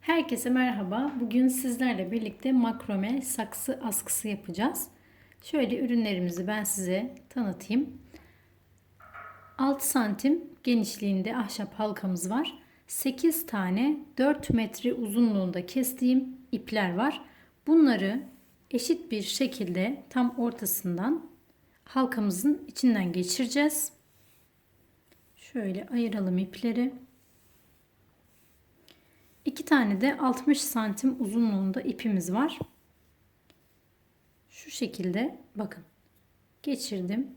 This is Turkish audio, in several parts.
Herkese merhaba. Bugün sizlerle birlikte makrome saksı askısı yapacağız. Şöyle ürünlerimizi ben size tanıtayım. 6 santim genişliğinde ahşap halkamız var. 8 tane 4 metre uzunluğunda kestiğim ipler var. Bunları eşit bir şekilde tam ortasından halkamızın içinden geçireceğiz. Şöyle ayıralım ipleri. İki tane de 60 santim uzunluğunda ipimiz var. Şu şekilde bakın geçirdim.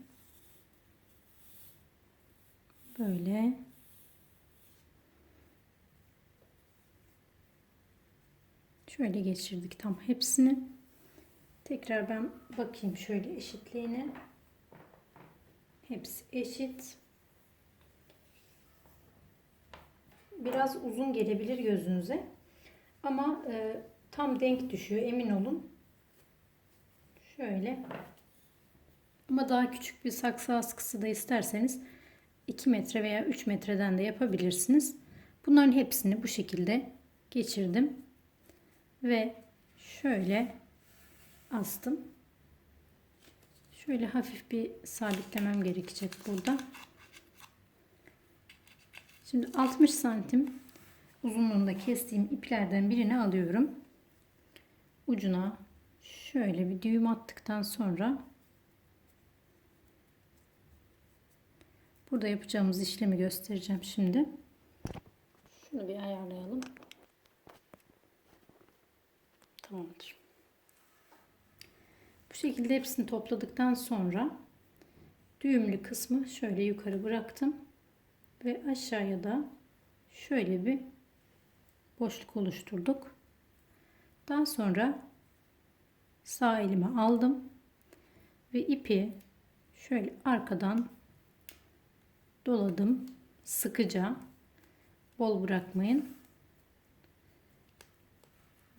Böyle. Şöyle geçirdik tam hepsini. Tekrar ben bakayım şöyle eşitliğine. Hepsi eşit. Biraz uzun gelebilir gözünüze. Ama e, tam denk düşüyor emin olun. Şöyle. Ama daha küçük bir saksı askısı da isterseniz 2 metre veya 3 metreden de yapabilirsiniz. Bunların hepsini bu şekilde geçirdim. Ve şöyle astım. Şöyle hafif bir sabitlemem gerekecek burada. Şimdi 60 santim uzunluğunda kestiğim iplerden birini alıyorum. Ucuna şöyle bir düğüm attıktan sonra burada yapacağımız işlemi göstereceğim şimdi. Şunu bir ayarlayalım. Tamamdır. Bu şekilde hepsini topladıktan sonra düğümlü kısmı şöyle yukarı bıraktım ve aşağıya da şöyle bir boşluk oluşturduk. Daha sonra sağ elime aldım ve ipi şöyle arkadan doladım sıkıca bol bırakmayın.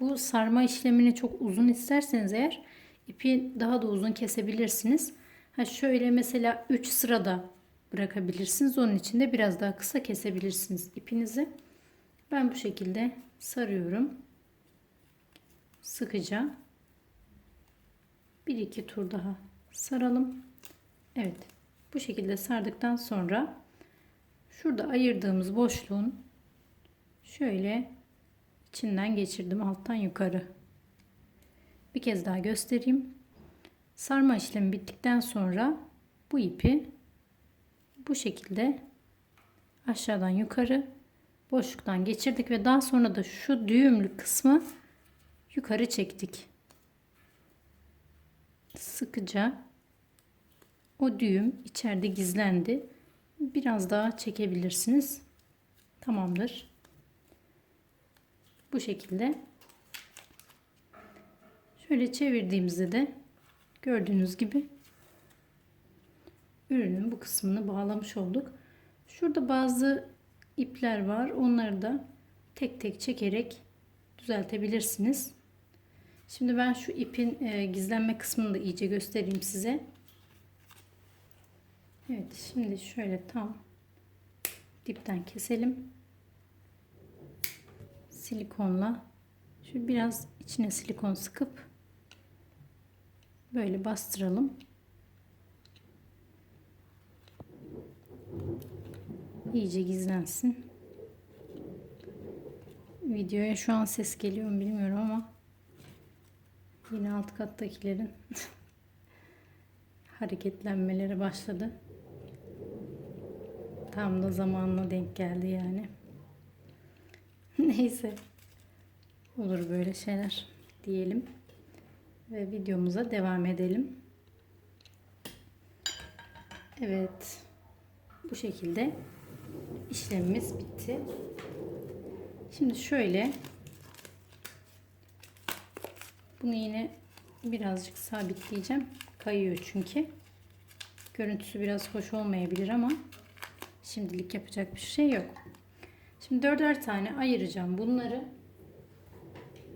Bu sarma işlemini çok uzun isterseniz eğer ipi daha da uzun kesebilirsiniz. Ha şöyle mesela 3 sırada bırakabilirsiniz. Onun için de biraz daha kısa kesebilirsiniz ipinizi. Ben bu şekilde sarıyorum. Sıkıca. Bir iki tur daha saralım. Evet. Bu şekilde sardıktan sonra şurada ayırdığımız boşluğun şöyle içinden geçirdim alttan yukarı. Bir kez daha göstereyim. Sarma işlemi bittikten sonra bu ipi bu şekilde aşağıdan yukarı boşluktan geçirdik ve daha sonra da şu düğümlü kısmı yukarı çektik. Sıkıca o düğüm içeride gizlendi. Biraz daha çekebilirsiniz. Tamamdır. Bu şekilde şöyle çevirdiğimizde de gördüğünüz gibi ürünün bu kısmını bağlamış olduk. Şurada bazı ipler var. Onları da tek tek çekerek düzeltebilirsiniz. Şimdi ben şu ipin e, gizlenme kısmını da iyice göstereyim size. Evet şimdi şöyle tam dipten keselim. Silikonla şu biraz içine silikon sıkıp böyle bastıralım. İyice gizlensin. Videoya şu an ses geliyor mu bilmiyorum ama yine alt kattakilerin hareketlenmeleri başladı. Tam da zamanla denk geldi yani. Neyse. Olur böyle şeyler diyelim. Ve videomuza devam edelim. Evet. Bu şekilde işlemimiz bitti. Şimdi şöyle bunu yine birazcık sabitleyeceğim. Kayıyor çünkü. Görüntüsü biraz hoş olmayabilir ama şimdilik yapacak bir şey yok. Şimdi dörder tane ayıracağım bunları.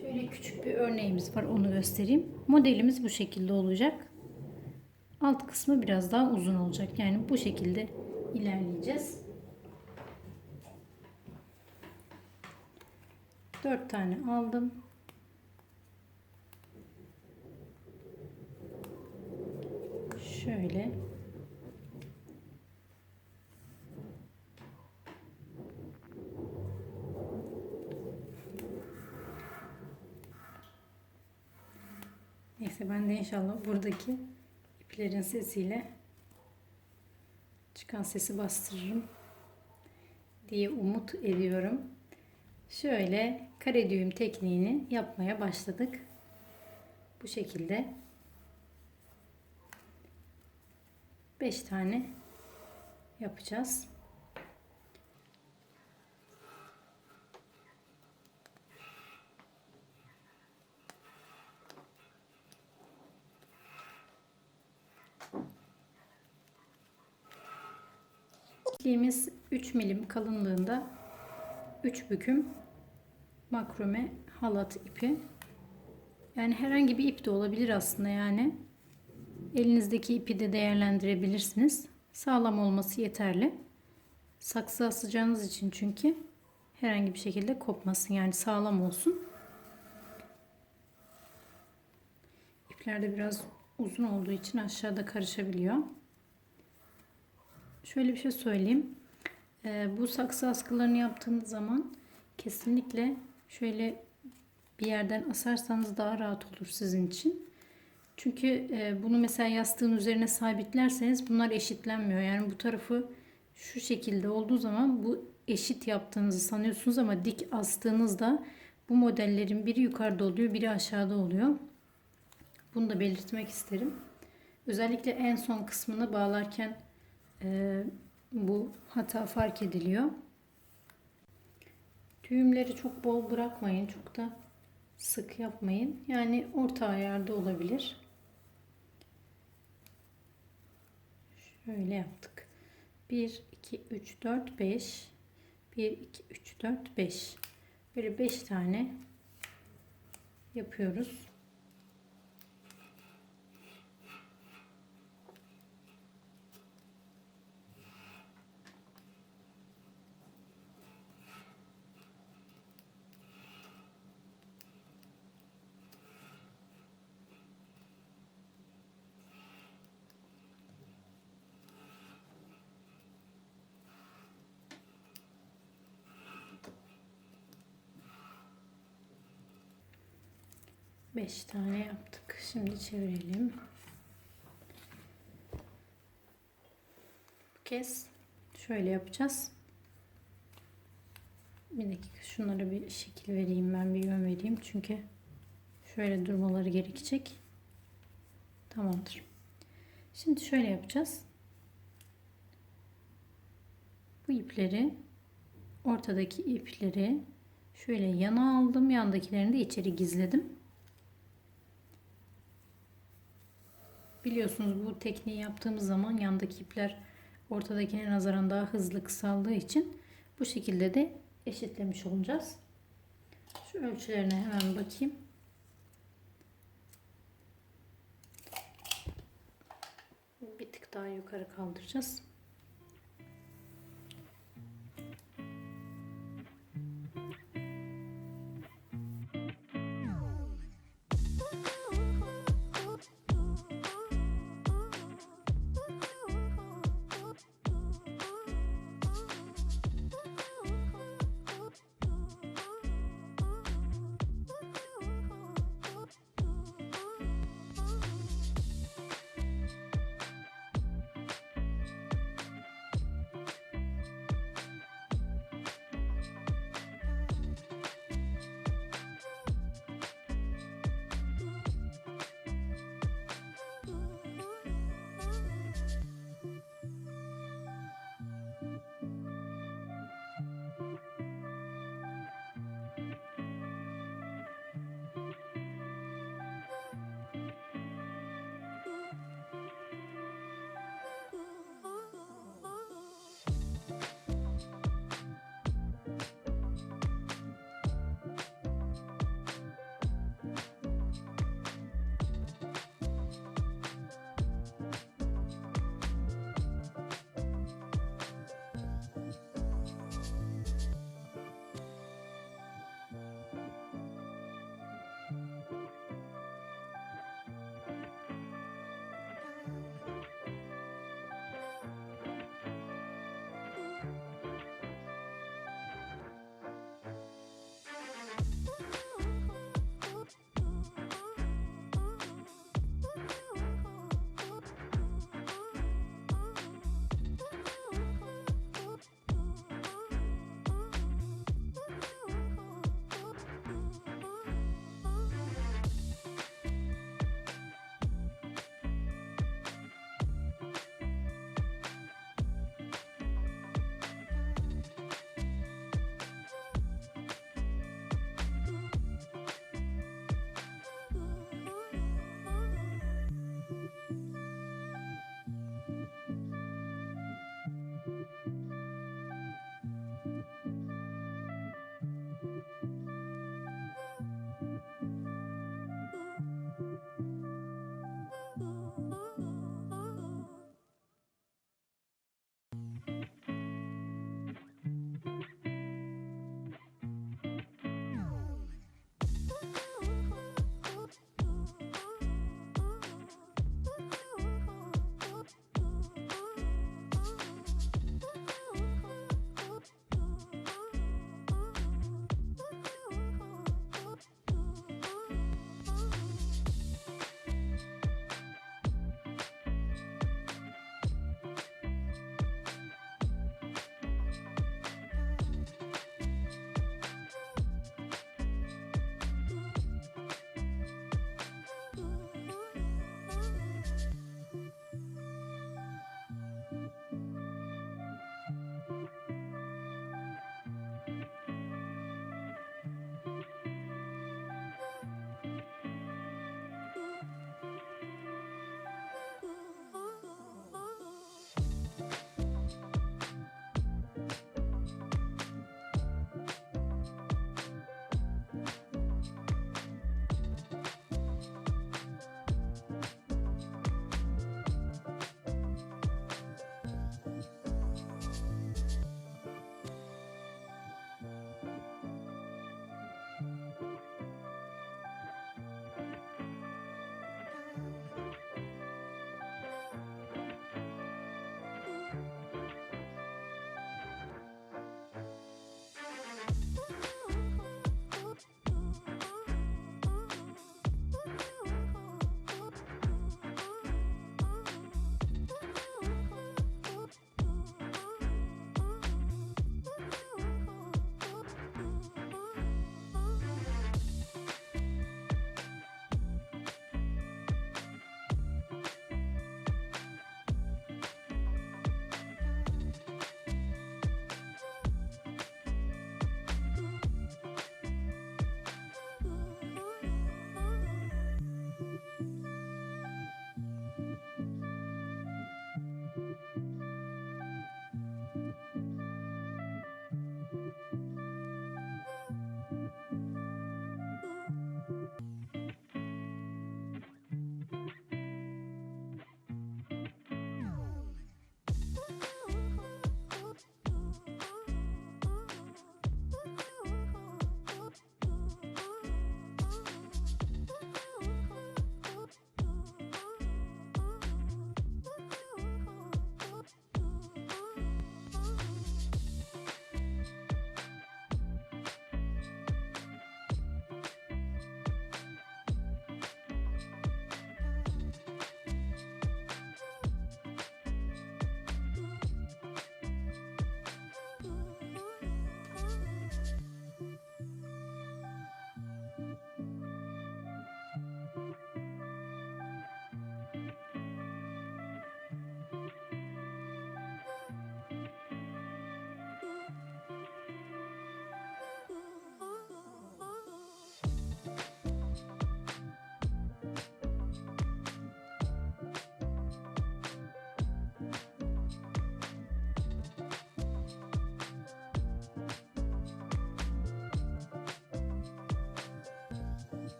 Şöyle küçük bir örneğimiz var onu göstereyim. Modelimiz bu şekilde olacak. Alt kısmı biraz daha uzun olacak. Yani bu şekilde ilerleyeceğiz. 4 tane aldım. Şöyle Neyse ben de inşallah buradaki iplerin sesiyle çıkan sesi bastırırım diye umut ediyorum. Şöyle kare düğüm tekniğini yapmaya başladık. Bu şekilde 5 tane yapacağız. İpliğimiz 3 milim kalınlığında 3 büküm makrome halat ipi. Yani herhangi bir ip de olabilir aslında yani. Elinizdeki ipi de değerlendirebilirsiniz. Sağlam olması yeterli. Saksı asacağınız için çünkü herhangi bir şekilde kopmasın yani sağlam olsun. İpler de biraz uzun olduğu için aşağıda karışabiliyor. Şöyle bir şey söyleyeyim. Ee, bu saksı askılarını yaptığınız zaman kesinlikle şöyle bir yerden asarsanız daha rahat olur sizin için. Çünkü e, bunu mesela yastığın üzerine sabitlerseniz bunlar eşitlenmiyor. Yani bu tarafı şu şekilde olduğu zaman bu eşit yaptığınızı sanıyorsunuz ama dik astığınızda bu modellerin biri yukarıda oluyor, biri aşağıda oluyor. Bunu da belirtmek isterim. Özellikle en son kısmını bağlarken e, bu hata fark ediliyor. Düğümleri çok bol bırakmayın. Çok da sık yapmayın. Yani orta ayarda olabilir. Şöyle yaptık. 1, 2, 3, 4, 5. 1, 2, 3, 4, 5. Böyle 5 tane yapıyoruz. Beş tane yaptık. Şimdi çevirelim. Bu kez şöyle yapacağız. Bir dakika şunlara bir şekil vereyim ben bir yön vereyim. Çünkü şöyle durmaları gerekecek. Tamamdır. Şimdi şöyle yapacağız. Bu ipleri ortadaki ipleri şöyle yana aldım. Yandakilerini de içeri gizledim. Biliyorsunuz bu tekniği yaptığımız zaman yandaki ipler ortadakine nazaran daha hızlı kısaldığı için bu şekilde de eşitlemiş olacağız. Şu ölçülerine hemen bakayım. Bir tık daha yukarı kaldıracağız.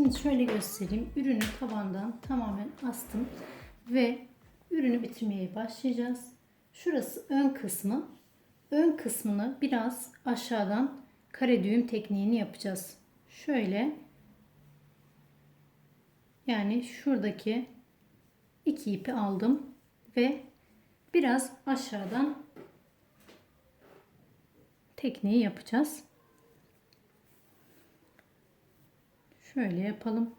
Şimdi şöyle göstereyim. Ürünü tabandan tamamen astım ve ürünü bitirmeye başlayacağız. Şurası ön kısmı. Ön kısmını biraz aşağıdan kare düğüm tekniğini yapacağız. Şöyle yani şuradaki iki ipi aldım ve biraz aşağıdan tekniği yapacağız. Şöyle yapalım.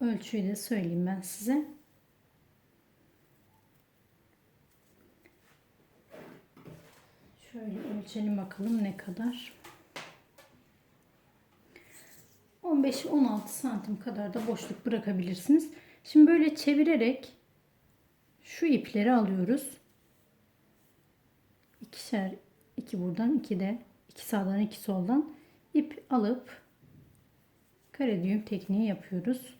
Ölçüyü de söyleyeyim ben size. Şöyle ölçelim bakalım ne kadar. 15-16 santim kadar da boşluk bırakabilirsiniz. Şimdi böyle çevirerek şu ipleri alıyoruz. İkişer, iki buradan, iki de, iki sağdan, iki soldan ip alıp kare düğüm tekniği yapıyoruz.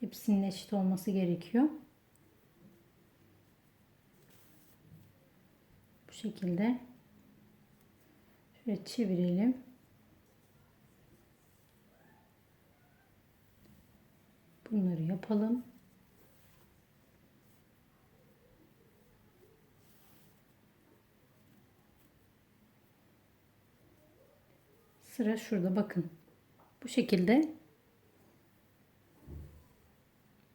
Hepsinin eşit olması gerekiyor. Bu şekilde şöyle çevirelim. Bunları yapalım. Sıra şurada bakın. Bu şekilde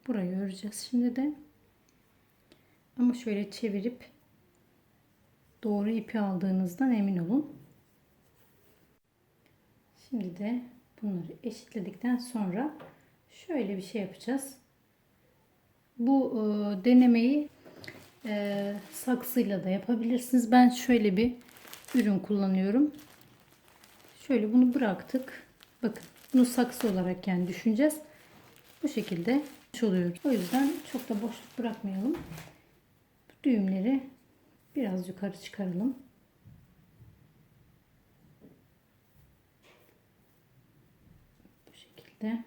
burayı öreceğiz şimdi de. Ama şöyle çevirip doğru ipi aldığınızdan emin olun. Şimdi de bunları eşitledikten sonra şöyle bir şey yapacağız. Bu e, denemeyi e, saksıyla da yapabilirsiniz. Ben şöyle bir ürün kullanıyorum. Şöyle bunu bıraktık. Bakın bunu saksı olarak yani düşüneceğiz. Bu şekilde oluyoruz. O yüzden çok da boşluk bırakmayalım. Bu düğümleri biraz yukarı çıkaralım. Bu şekilde.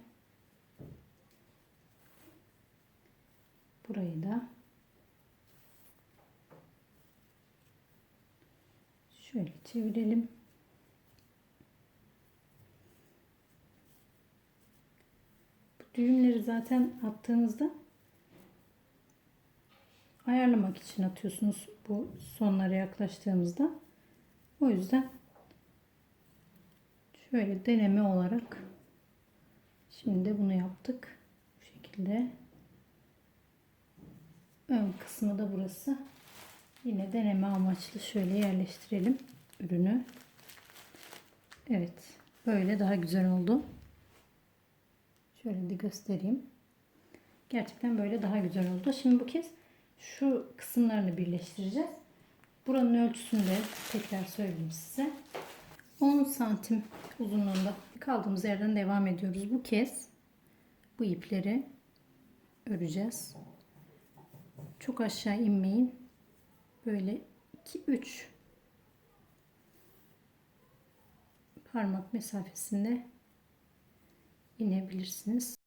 Burayı da şöyle çevirelim. Düğümleri zaten attığınızda ayarlamak için atıyorsunuz bu sonlara yaklaştığımızda. O yüzden şöyle deneme olarak şimdi de bunu yaptık. Bu şekilde ön kısmı da burası. Yine deneme amaçlı şöyle yerleştirelim ürünü. Evet. Böyle daha güzel oldu. Şöyle de göstereyim. Gerçekten böyle daha güzel oldu. Şimdi bu kez şu kısımlarını birleştireceğiz. Buranın ölçüsünü de tekrar söyleyeyim size. 10 santim uzunluğunda kaldığımız yerden devam ediyoruz. Bu kez bu ipleri öreceğiz. Çok aşağı inmeyin. Böyle 2-3 parmak mesafesinde inebilirsiniz.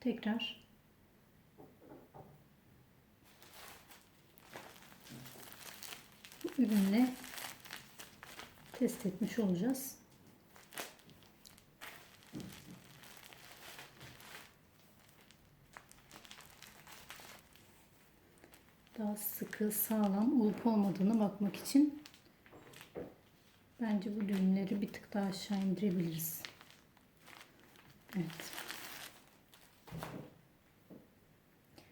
Tekrar ürünle test etmiş olacağız. Daha sıkı, sağlam olup olmadığını bakmak için bence bu düğümleri bir tık daha aşağı indirebiliriz. Evet.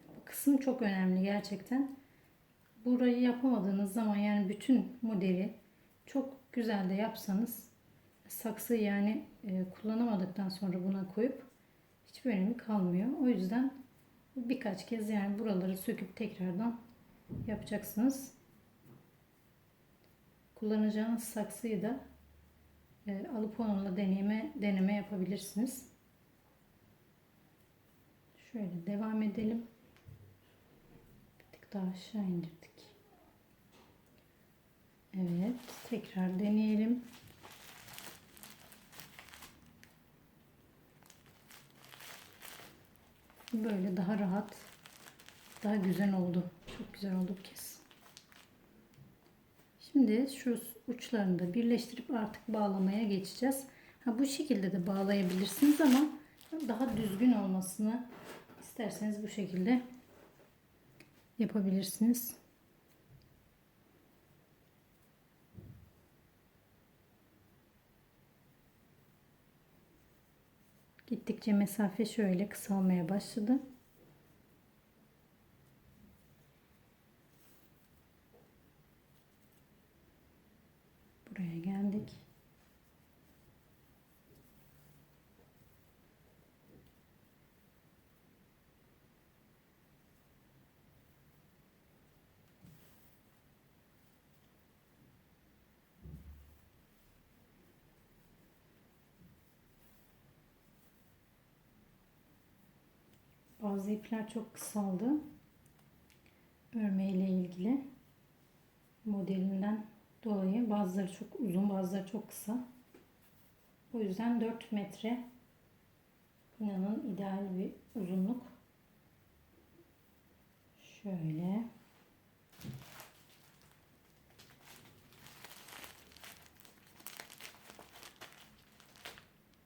Bu kısım çok önemli gerçekten. Burayı yapamadığınız zaman yani bütün modeli çok güzel de yapsanız saksı yani e, kullanamadıktan sonra buna koyup hiçbir önemi kalmıyor. O yüzden birkaç kez yani buraları söküp tekrardan yapacaksınız. Kullanacağınız saksıyı da e, alıp onunla deneme, deneme yapabilirsiniz. Şöyle devam edelim. Bir tık daha aşağı indirdik. Evet, tekrar deneyelim. Böyle daha rahat, daha güzel oldu. Çok güzel oldu bu kez. Şimdi şu uçlarını da birleştirip artık bağlamaya geçeceğiz. Ha bu şekilde de bağlayabilirsiniz ama daha düzgün olmasını isterseniz bu şekilde yapabilirsiniz. Gittikçe mesafe şöyle kısalmaya başladı. Bazı ipler çok kısaldı. Örme ilgili modelinden dolayı bazıları çok uzun, bazıları çok kısa. O yüzden 4 metre inanın ideal bir uzunluk. Şöyle.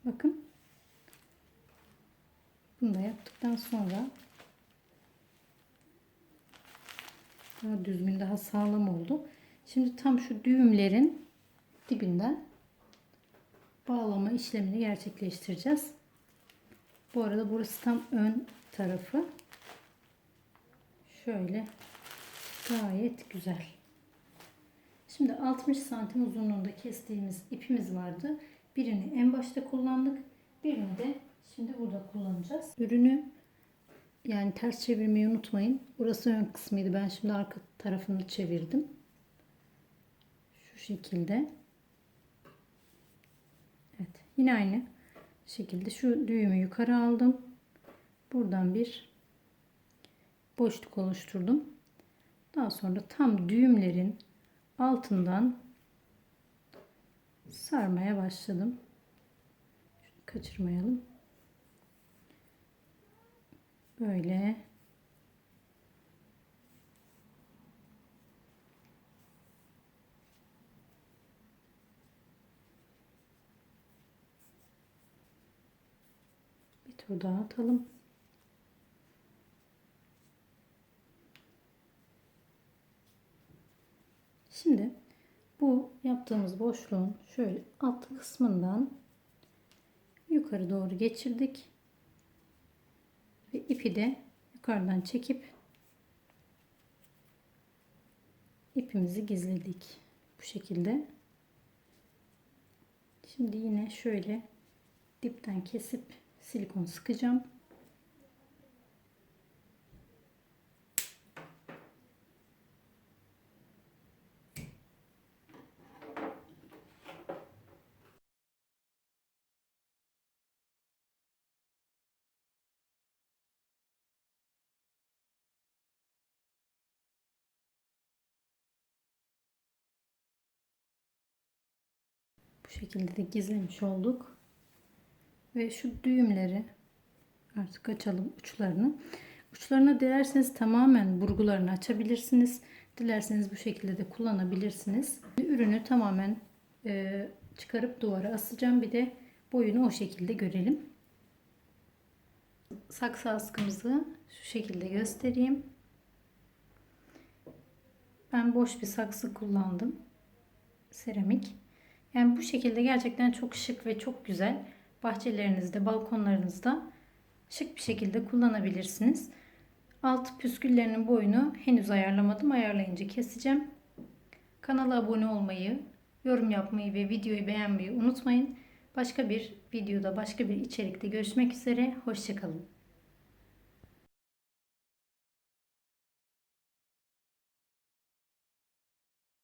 Bakın. Bunu da yaptıktan sonra daha düzgün, daha sağlam oldu. Şimdi tam şu düğümlerin dibinden bağlama işlemini gerçekleştireceğiz. Bu arada burası tam ön tarafı. Şöyle gayet güzel. Şimdi 60 santim uzunluğunda kestiğimiz ipimiz vardı. Birini en başta kullandık. Birini de şimdi burada kullanacağız. Ürünü yani ters çevirmeyi unutmayın. Burası ön kısmıydı. Ben şimdi arka tarafını çevirdim. Şu şekilde. Evet. Yine aynı şekilde şu düğümü yukarı aldım. Buradan bir boşluk oluşturdum. Daha sonra tam düğümlerin altından sarmaya başladım. Şunu kaçırmayalım. Böyle bir tur daha atalım. Şimdi bu yaptığımız boşluğun şöyle alt kısmından yukarı doğru geçirdik. Ve ipi de yukarıdan çekip ipimizi gizledik. Bu şekilde. Şimdi yine şöyle dipten kesip silikon sıkacağım. Bu şekilde de gizlemiş olduk. Ve şu düğümleri artık açalım uçlarını. Uçlarına dilerseniz tamamen burgularını açabilirsiniz. Dilerseniz bu şekilde de kullanabilirsiniz. Ürünü tamamen e, çıkarıp duvara asacağım. Bir de boyunu o şekilde görelim. Saksı askımızı şu şekilde göstereyim. Ben boş bir saksı kullandım. Seramik. Yani bu şekilde gerçekten çok şık ve çok güzel. Bahçelerinizde, balkonlarınızda şık bir şekilde kullanabilirsiniz. Alt püsküllerinin boyunu henüz ayarlamadım. Ayarlayınca keseceğim. Kanala abone olmayı, yorum yapmayı ve videoyu beğenmeyi unutmayın. Başka bir videoda, başka bir içerikte görüşmek üzere. Hoşçakalın.